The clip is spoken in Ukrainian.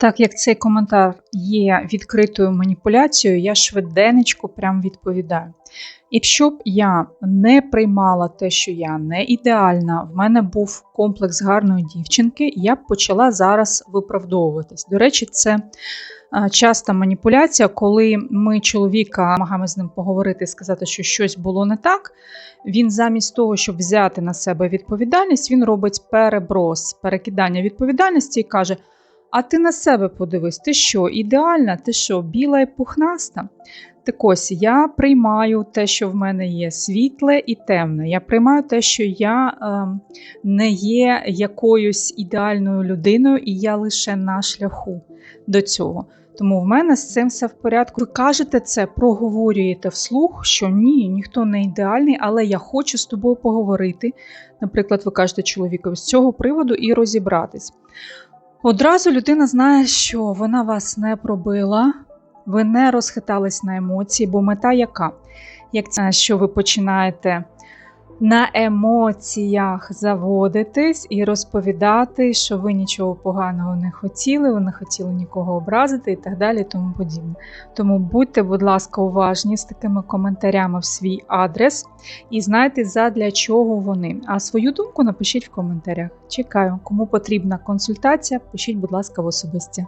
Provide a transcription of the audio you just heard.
Так як цей коментар є відкритою маніпуляцією, я швиденечко прям відповідаю. Якщо б я не приймала те, що я не ідеальна, в мене був комплекс гарної дівчинки, я б почала зараз виправдовуватись. До речі, це часта маніпуляція, коли ми чоловіка намагаємося з ним поговорити і сказати, що щось було не так. Він замість того, щоб взяти на себе відповідальність, він робить переброс, перекидання відповідальності і каже: А ти на себе подивись, ти що, ідеальна, ти що, біла і пухнаста? Так ось я приймаю те, що в мене є світле і темне. Я приймаю те, що я е, не є якоюсь ідеальною людиною, і я лише на шляху до цього. Тому в мене з цим все в порядку. Ви кажете це, проговорюєте вслух, що ні, ніхто не ідеальний, але я хочу з тобою поговорити. Наприклад, ви кажете чоловікові з цього приводу і розібратись. Одразу людина знає, що вона вас не пробила, ви не розхитались на емоції, бо мета яка? Як це, що ви починаєте на емоціях заводитись і розповідати, що ви нічого поганого не хотіли, ви не хотіли нікого образити і так далі, тому подібне. Тому будьте, будь ласка, уважні з такими коментарями в свій адрес і знайте, задля чого вони. А свою думку напишіть в коментарях. Чекаю, кому потрібна консультація, пишіть, будь ласка, в особисті.